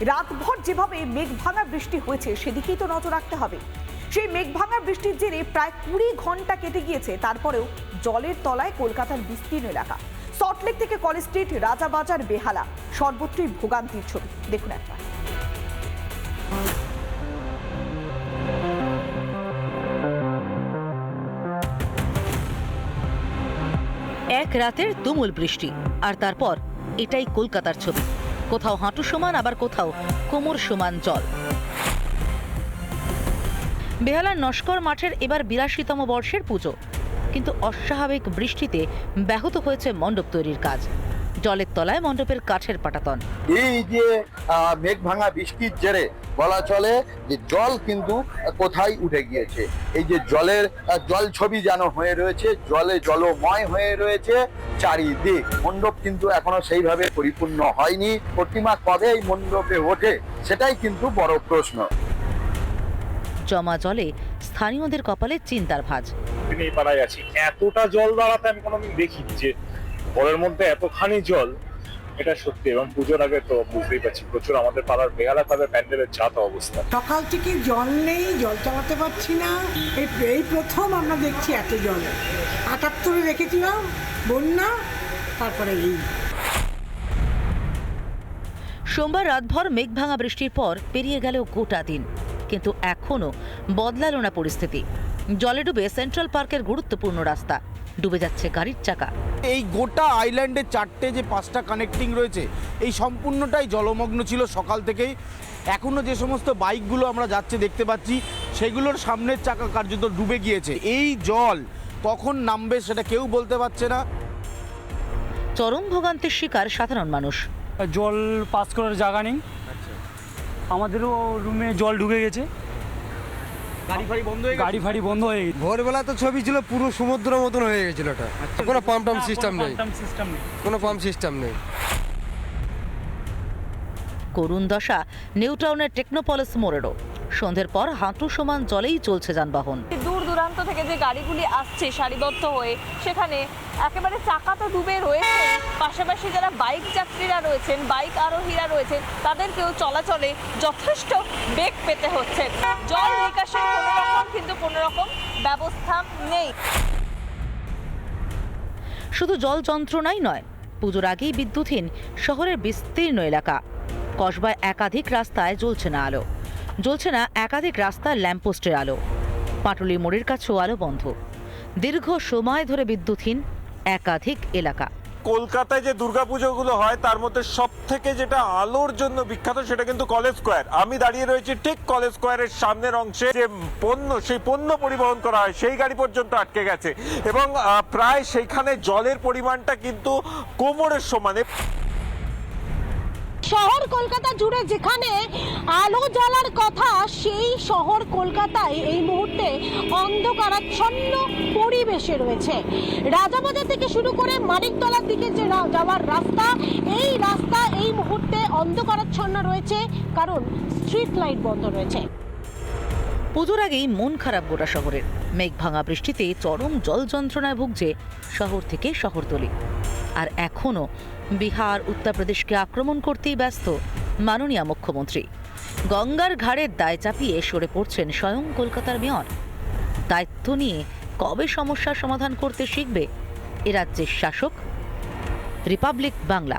রাতভর যেভাবে মেঘভাঙা বৃষ্টি হয়েছে, সেদিকেই তো নজর রাখতে হবে। সেই মেঘভাঙা বৃষ্টির জেরে প্রায় কুড়ি ঘণ্টা কেটে গিয়েছে, তারপরেও জলের তলায় কলকাতার বিস্তীর্ণ এলাকা। সল্টলেক থেকে কলেজ স্ট্রিট, রাজাবাজার, বেহালা। সর্বত্রই ভোগান্তির ছবি। দেখুন একবার। এক রাতের তুমুল বৃষ্টি, আর তারপর এটাই কলকাতার ছবি। কোথাও হাঁটু সমান, আবার কোথাও কোমর সমান জল। বেহালার নস্কর মাঠের এবার বিরাশিতম বর্ষের পুজো। কিন্তু অস্বাভাবিক বৃষ্টিতে ব্যাহত হয়েছে মণ্ডপ তৈরির কাজ। জলের তলায় মণ্ডপের কাঠের পাটাতন। এই যে মেঘ ভাঙা বৃষ্টির জেরে বলা চলে যে, জল কিন্তু কোথায় উঠে গিয়েছে। এই যে জলের জল ছবি যেন হয়ে রয়েছে, জলে জলময় হয়ে রয়েছে চারিদিক। মণ্ডপ কিন্তু এখনও সেইভাবে পরিপূর্ণ হয়নি। প্রতিমা কবে এই মণ্ডপে ওঠে সেটাই কিন্তু বড় প্রশ্ন। জমা জলে স্থানীয়দের কপালে চিন্তার ভাঁজ। এই পাড়ায় আছি। এতটা জল দাঁড়াতে আমি কোনোদিন দেখিনি যে ঘরের মধ্যে এতখানি জল এটা সত্যি এবং পুজোর আগে তো বুঝতেই পারছি প্রচুর আমাদের পাড়ার বেহালা তাদের প্যান্ডেলের যা অবস্থা। সকাল থেকে জল নেই জল চালাতে পারছি না। এই এই প্রথম আমরা দেখছি এত জল। আটাত্তরে রেখেছিলাম বন্যা তারপরে এই। সোমবার রাতভর মেঘভাঙা বৃষ্টির পর পেরিয়ে গেল গোটা দিন। কিন্তু এখনও বদলালো না পরিস্থিতি। জলে ডুবে সেন্ট্রাল পার্কের গুরুত্বপূর্ণ রাস্তা। ডুবে যাচ্ছে গাড়ির চাকা। এই গোটা আইল্যান্ডে চারটে যে পাঁচটা কানেক্টিং রয়েছে এই সম্পূর্ণটাই জলমগ্ন ছিল সকাল থেকেই। এখনও যে সমস্ত বাইকগুলো আমরা যাচ্ছে দেখতে পাচ্ছি সেগুলোর সামনের চাকা কার্যত ডুবে গিয়েছে। এই জল কখন নামবে সেটা কেউ বলতে পারছে না। চরম ভোগান্তির শিকার সাধারণ মানুষ। জল পাস করার জায়গা নেই। আমাদেরও রুমে জল ঢুকে গেছে। গাড়ি ফাড়ি বন্ধ হয়ে গাড়ি ফাড়ি বন্ধ হয়ে গেছে। ভোরবেলা তো ছবি ছিল পুরো সমুদ্র মতন হয়ে গেছিল ওটা। কোনো পাম্প টাম্প সিস্টেম নেই। কোনো পাম্প সিস্টেম নেই। করুণ দশা নিউটাউনের টেকনোপলিস মোড়েরও সন্ধ্যের পর হাঁটু সমান জলেই চলছে যানবাহন। দূর দূরান্ত থেকে যে গাড়িগুলি আসছে সারিবদ্ধ হয়ে, সেখানে একেবারে চাকা তো ডুবে রয়েছে। পাশাপাশি যারা বাইক যাত্রীরা রয়েছেন, বাইক আরোহীরা রয়েছেন, তাদেরকেও চলাচলে যথেষ্ট বেগ পেতে হচ্ছে। জল নিকাশের কোনো রকম, কিন্তু কোনো রকম ব্যবস্থা নেই। শুধু জল যন্ত্রণাই নয়, পুজোর আগেই বিদ্যুৎহীন শহরের বিস্তীর্ণ এলাকা। কসবায় একাধিক রাস্তায় জ্বলছে না আলো। জ্বলছে না একাধিক রাস্তার ল্যাম্পপোস্টের আলো। পাটুলি মোড়ের কাছেও আলো বন্ধ। দীর্ঘ সময় ধরে বিদ্যুৎহীন একাধিক এলাকা। কলকাতায় যে দুর্গাপুজোগুলো হয়, তার মধ্যে সব থেকে যেটা আলোর জন্য বিখ্যাত সেটা কিন্তু কলেজ স্কোয়ার। আমি দাঁড়িয়ে রয়েছি ঠিক কলেজ স্কোয়ারের সামনের অংশে। যে পণ্য, সেই পণ্য পরিবহন করা হয়, সেই গাড়ি পর্যন্ত আটকে গেছে। এবং প্রায় সেইখানে জলের পরিমাণটা কিন্তু কোমরের সমানে শহর কলকাতা জুড়ে যেখানে আলো জ্বালার কথা, সেই শহর কলকাতায় এই মুহূর্তে অন্ধকারাচ্ছন্ন পরিবেশে রয়েছে। রাজাবাজার থেকে শুরু করে মানিকতলার দিকে যে যাওয়ার রাস্তা, এই রাস্তা এই মুহূর্তে অন্ধকারাচ্ছন্ন রয়েছে, কারণ স্ট্রিট লাইট বন্ধ রয়েছে। পুজোর আগেই মন খারাপ গোটা শহরের। মেঘ ভাঙা বৃষ্টিতে চরম জল যন্ত্রণায় ভুগছে শহর থেকে শহরতলি। আর এখনও বিহার, উত্তরপ্রদেশকে আক্রমণ করতেই ব্যস্ত মাননীয় মুখ্যমন্ত্রী। গঙ্গার ঘাড়ের দায় চাপিয়ে সরে পড়ছেন স্বয়ং কলকাতার মেয়র। দায়িত্ব নিয়ে কবে সমস্যার সমাধান করতে শিখবে এ রাজ্যের শাসক? রিপাবলিক বাংলা।